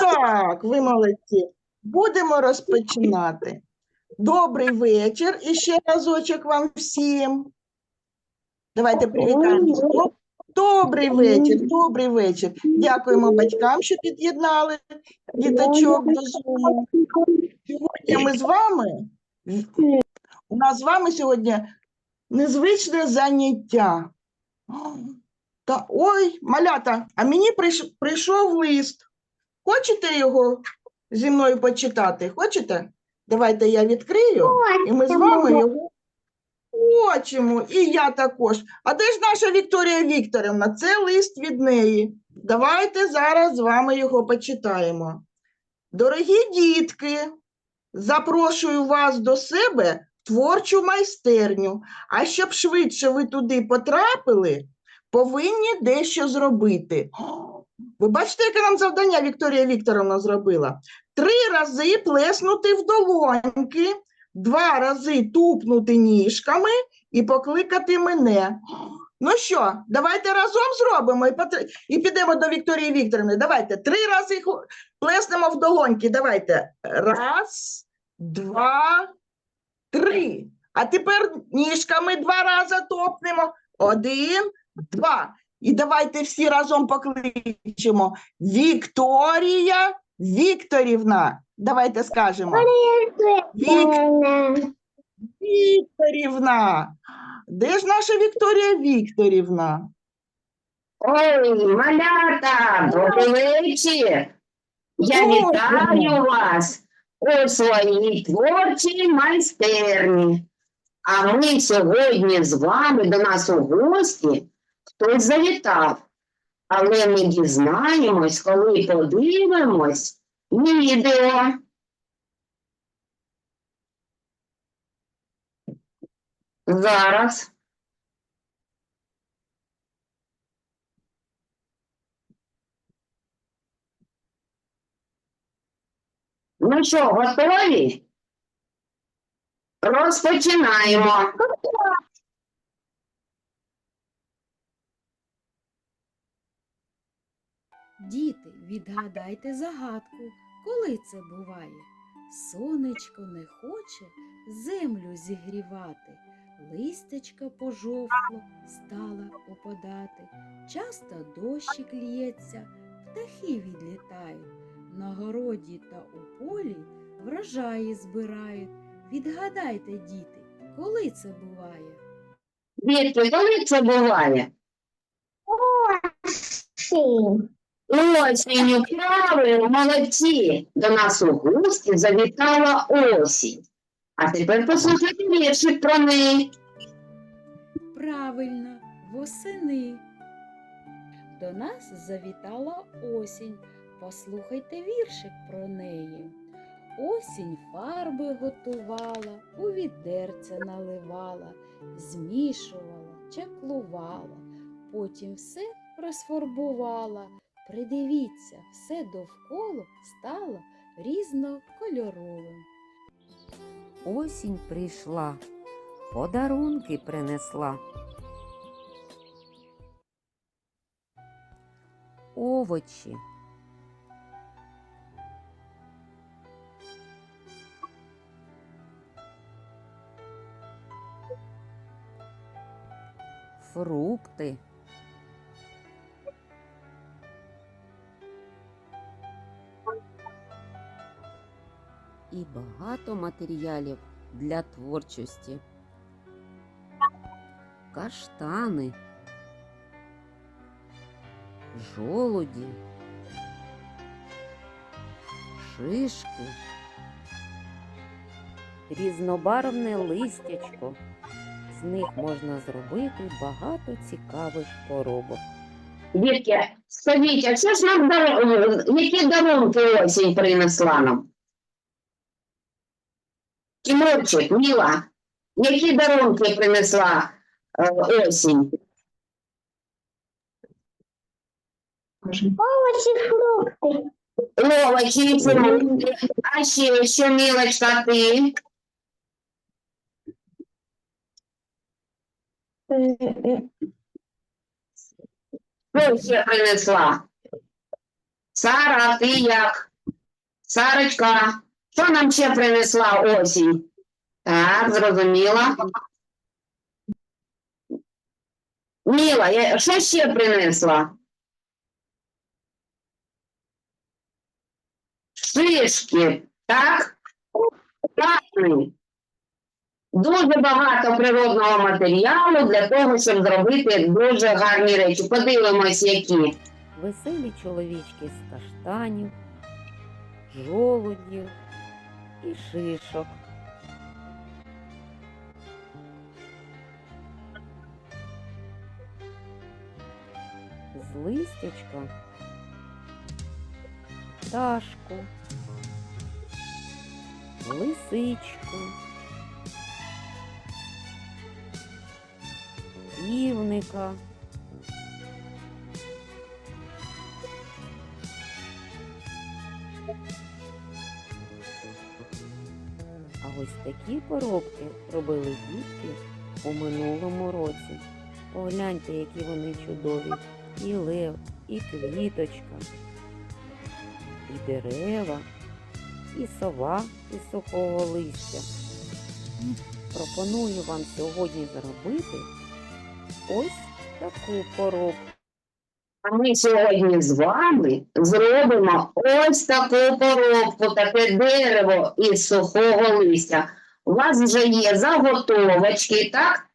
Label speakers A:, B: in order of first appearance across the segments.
A: Так, ви молодці. Будемо розпочинати. Добрий вечір і ще разочок вам всім. Давайте привітаємося. Доб- Добрий вечір, добрий вечір. Дякуємо батькам, що під'єднали діточок до Zoom. Сьогодні ми з вами. У нас з вами сьогодні незвичне заняття. Та ой, малята, а мені прийш- прийшов лист. Хочете його зі мною почитати? Хочете? Давайте я відкрию, і ми з вами його хочемо. І я також. А де ж наша Вікторія Вікторівна? Це лист від неї. Давайте зараз з вами його почитаємо. Дорогі дітки, запрошую вас до себе творчу майстерню. А щоб швидше ви туди потрапили, повинні дещо зробити. Ви бачите, яке нам завдання Вікторія Вікторовна зробила? Три рази плеснути в долоньки, два рази тупнути ніжками і покликати мене. Ну що, давайте разом зробимо і, потр- і підемо до Вікторії Вікторівни. Давайте три рази плеснемо в долоньки. Давайте. Раз, два, три. А тепер ніжками два рази топнемо. Один, два. І давайте всі разом покличемо. Вікторія Вікторівна. Давайте скажемо. Вік... Вікторівна. Де ж наша Вікторія Вікторівна?
B: Ой, малята, добрий вечір. Я вітаю вас у своїй творчій майстерні. А ми сьогодні з вами до нас у гості хтось завітав. Але ми дізнаємось, коли подивимось відео. Зараз. Ну що, готові? Розпочинаємо.
C: Діти, відгадайте загадку, коли це буває? Сонечко не хоче землю зігрівати, листячка пожовкло стала опадати, часто дощик лється, птахи відлітають, на городі та у полі врожаї збирають. Відгадайте, діти, коли це буває?
B: Дітки, коли це буває? Осінню, правильно, молодці. До нас у гості завітала осінь. А тепер послухайте віршик про неї.
C: Правильно, восени. До нас завітала осінь. Послухайте віршик про неї. Осінь фарби готувала, у відерце наливала, змішувала, чаклувала, потім все розфарбувала. Придивіться, все довкола стало різнокольоровим.
D: Осінь прийшла, подарунки принесла. Овочі. Фрукти. І багато матеріалів для творчості. Каштани, жолуді, шишки, різнобарвне листячко. З них можна зробити багато цікавих поробок.
B: Дітки, скажіть, а що ж нам які дарунки осінь принесла нам? Тимурчик, Міла, які дарунки принесла е, осінь?
E: Овочі, фрукти.
B: Овочі, фрукти. А ще що, Мілочка, ти? Що ще принесла? Сара, ти як? Сарочка, що нам ще принесла осінь? Так, зрозуміла. Міла, що ще принесла? Шишки, так? Правильно. Дуже багато природного матеріалу для того, щоб зробити дуже гарні речі. Подивимось, які.
D: Веселі чоловічки з каштанів, жолудів і шишок. З листячка пташку, лисичку, півника. А ось такі коробки робили дітки у минулому році. Погляньте, які вони чудові. І лев, і квіточка, і дерева, і сова із сухого листя. Пропоную вам сьогодні зробити ось таку коробку.
B: А ми сьогодні з вами зробимо ось таку коробку, таке дерево із сухого листя. У вас вже є заготовочки, так?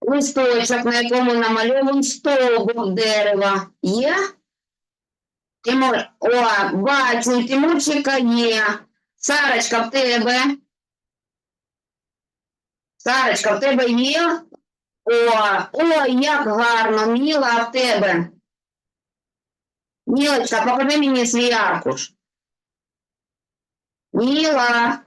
B: Листочок, на якому намальований стовбур дерева. Є? Тимур, о, бачу, Тимурчика є. Сарочка, в тебе? Сарочка, в тебе є? О, ой, як гарно, Міла, а в тебе. Мілочка, покажи мені свій аркуш. Міла.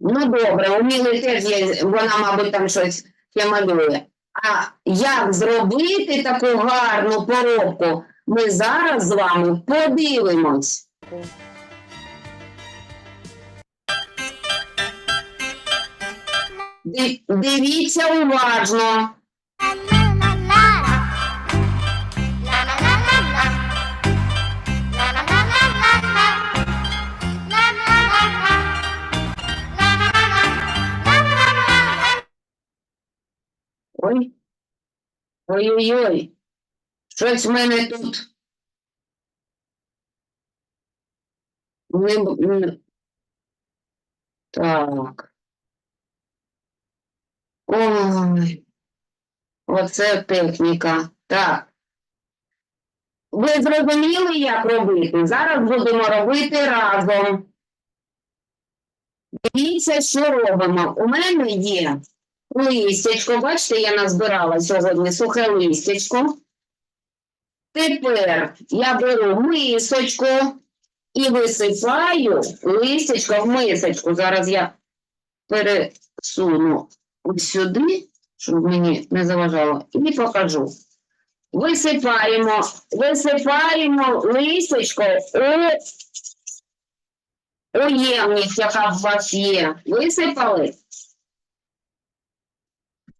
B: Ну, добре, у Міли теж є, вона, мабуть, там щось малює. А як зробити таку гарну поробку, ми зараз з вами подивимось. Дивіться уважно. Ой. Ой-ой-ой. Щось в мене тут. Не... Так. Ой. Оце техніка. Так. Ви зрозуміли, як робити? Зараз будемо робити разом. Дивіться, що робимо. У мене є листячко. Бачите, я назбирала сьогодні сухе листячко. Тепер я беру мисочку і висипаю листячко в мисочку. Зараз я пересуну ось сюди, щоб мені не заважало, і покажу. Висипаємо, висипаємо листячко у, у ємність, яка в вас є. Висипали?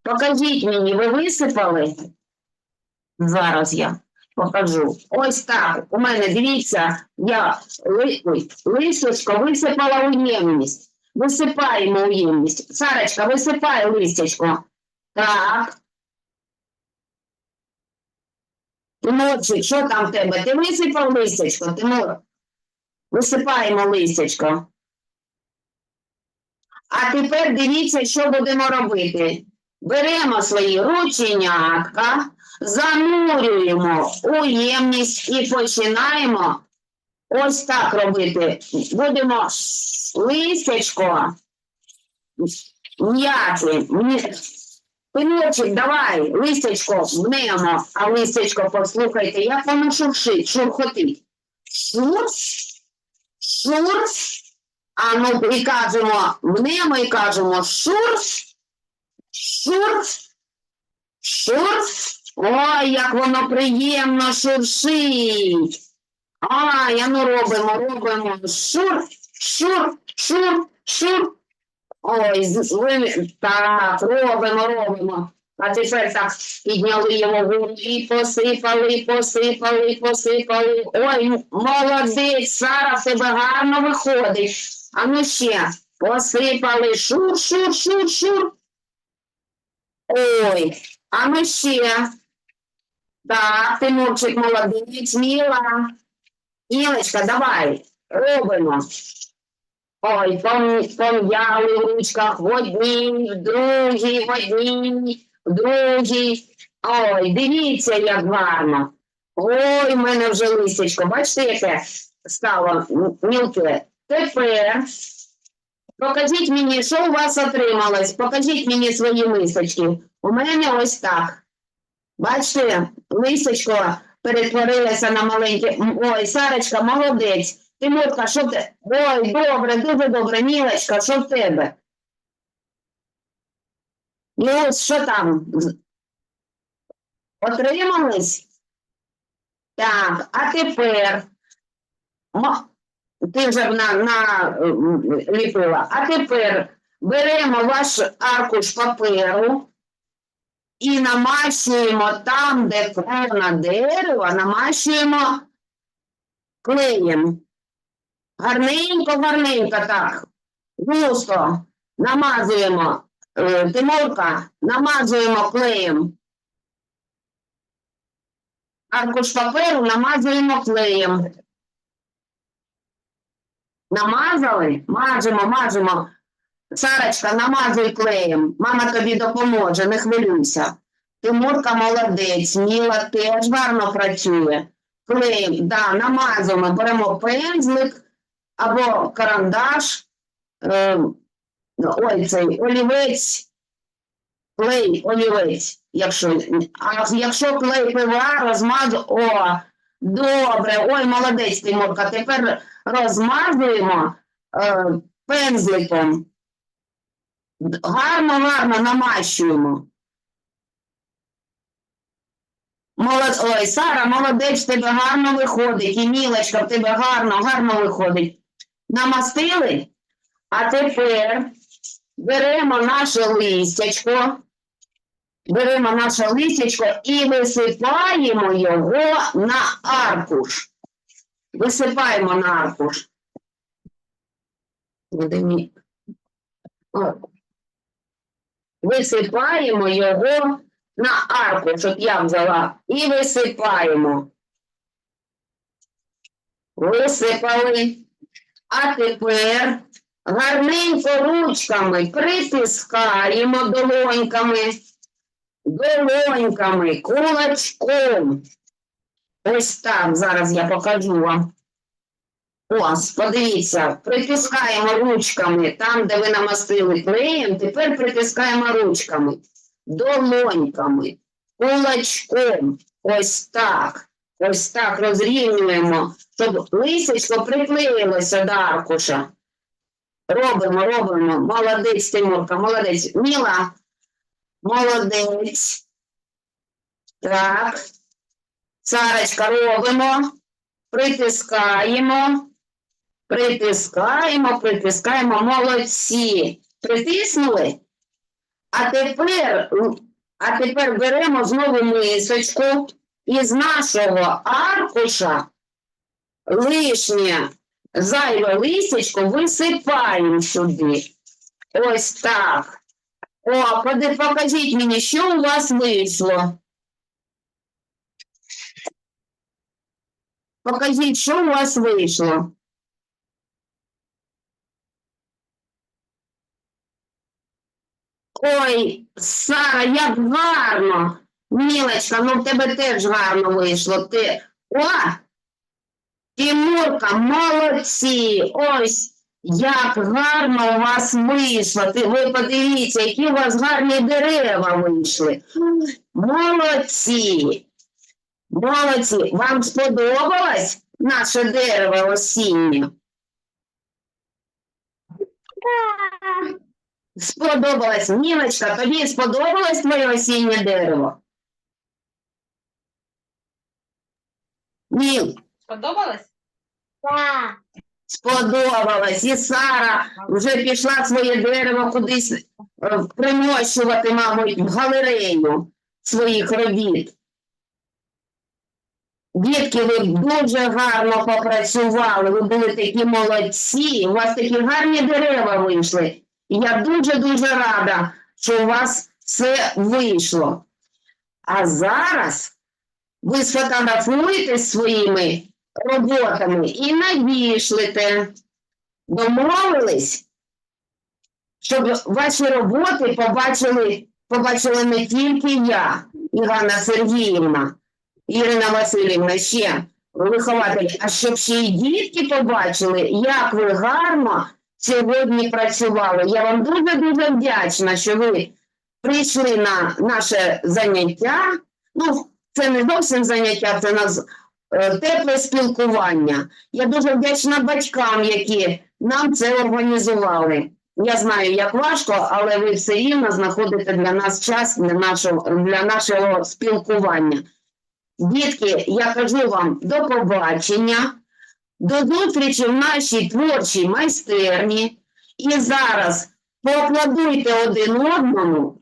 B: Покажіть мені, ви висипали? Зараз я покажу. Ось так. У мене дивіться, я ли, ой, листочко висипала у ємність. Висипаємо у ємність. Сарочка, висипай листячко. Так. Тимурчик, що там в тебе? Ти висипав листячко, Тимур? Висипаємо листячко. А тепер дивіться, що будемо робити. Беремо свої рученятка, занурюємо у ємність і починаємо ось так робити. Будемо листячко м'яти. М'я- Пилочок, давай, листячко мнемо, а листячко, послухайте, як воно шуршить, шурхотить. Шур, шур, а ну і кажемо, мнемо і кажемо шур, шур, шур. Ой, як воно приємно шуршить. А ну робимо, робимо. Шур, шур, шур, шур. Ой, з- ви- так, робимо, робимо. А тепер так підняли його вгору і посипали, посипали, посипали. Ой, молодець, Сара, в тебе гарно виходить. А ну ще посипали. Шур, шур, шур, шур. Ой, а ну ще. Так, Тимурчик молодець, Міла. Мілочка, давай, робимо. Ой, пом- пом'яли в ручках в одній, в другій, в одній, в другій. Ой, дивіться, як гарно. Ой, в мене вже листячко. Бачите, яке стало мілке. Тепер покажіть мені, що у вас отрималось. Покажіть мені свої листочки. У мене ось так. Бачите, листочко перетворилося на маленьке. Ой, Сарочка, молодець. Тимурка, що в те? Ой, добре, дуже добре. Мілочка, що в тебе? Ну, що там? Отримались? Так, а тепер. Ти вже на, на ліпила. А тепер беремо ваш аркуш паперу і намащуємо там, де крона дерева, намащуємо клеєм. Гарненько, гарненько так. Густо намазуємо. Е, Тимурка, намазуємо клеєм. Аркуш паперу намазуємо клеєм. Намазали? Мажемо, мажемо. Сарочка, намазуй клеєм. Мама тобі допоможе, не хвилюйся. Тимурка молодець, Міла теж гарно працює. Клеєм, да, намазуємо, беремо пензлик або карандаш, е, ой, цей олівець, клей, олівець, якщо, а якщо клей пива, розмазу, о, добре, ой, молодець, Тимурка, тепер розмазуємо е, пензликом. Гарно, гарно намащуємо. Молод... Ой, Сара, молодець, тебе гарно виходить. І Мілочка, в тебе гарно, гарно виходить. Намастили? А тепер беремо наше листячко, беремо наше листячко і висипаємо його на аркуш. Висипаємо на аркуш. Висипаємо його на аркуш, от я взяла, і висипаємо. Висипали. А тепер гарненько ручками притискаємо долоньками, долоньками, кулачком. Ось так, зараз я покажу вам. Ось, подивіться, притискаємо ручками там, де ви намастили клеєм, тепер притискаємо ручками, долоньками, кулачком. Ось так. Ось так розрівнюємо, щоб лисичко приклеїлося до аркуша. Робимо, робимо. Молодець, Тимурка, молодець. Міла, молодець. Так. Сарочка, робимо. Притискаємо. Притискаємо, притискаємо. Молодці. Притиснули? А тепер, а тепер беремо знову мисочку і з нашого аркуша лишнє зайве листячко висипаємо сюди. Ось так. О, покажіть мені, що у вас вийшло. Покажіть, що у вас вийшло. Ой, Сара, як гарно. Мілочка, ну в тебе теж гарно вийшло. Ти. О! Тимурка, молодці! Ось як гарно у вас вийшло. Ти, ви подивіться, які у вас гарні дерева вийшли. Молодці! Молодці! Вам сподобалось наше дерево осіннє? Сподобалось. Ніночка, тобі сподобалось твоє осіннє дерево? Ні.
E: Сподобалось?
F: Да.
B: сподобалось. І Сара вже пішла своє дерево кудись е, примощувати, мабуть, в галерею своїх робіт. Дітки, ви дуже гарно попрацювали, ви були такі молодці, у вас такі гарні дерева вийшли. І я дуже-дуже рада, що у вас все вийшло. А зараз ви сфотографуєтесь своїми роботами і надішлете. Домовились, щоб ваші роботи побачили, побачили не тільки я, Івана Сергіївна, Ірина Васильівна, ще вихователь, а щоб ще й дітки побачили, як ви гарно сьогодні працювали. Я вам дуже-дуже вдячна, що ви прийшли на наше заняття. Ну, це не зовсім заняття, це нас е, тепле спілкування. Я дуже вдячна батькам, які нам це організували. Я знаю, як важко, але ви все рівно знаходите для нас час для нашого, для нашого спілкування. Дітки, я кажу вам до побачення, до зустрічі в нашій творчій майстерні. І зараз поаплодуйте один одному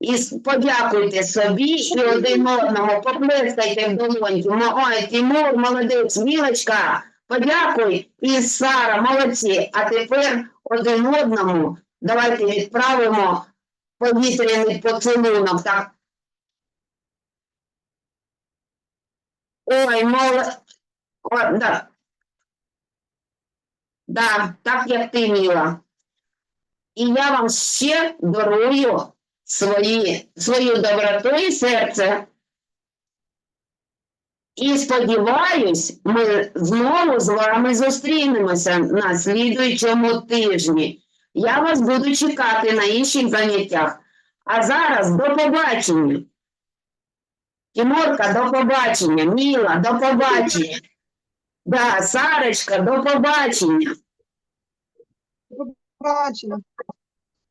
B: і подякуйте собі і один одному, поплескайте в долоньки. Мо- Ой, Тимур, молодець, Мілочка, подякуй. І Сара, молодці. А тепер один одному давайте відправимо повітряний поцілунок. Так. Ой, мол... О, да. Да, так як ти, Міла. І я вам ще дарую свої, свою доброту і серце. І сподіваюсь, ми знову з вами зустрінемося на слідуючому тижні. Я вас буду чекати на інших заняттях. А зараз до побачення. Тимурка, до побачення. Міла, до побачення. Да, Сарочка, до побачення.
A: Бачила.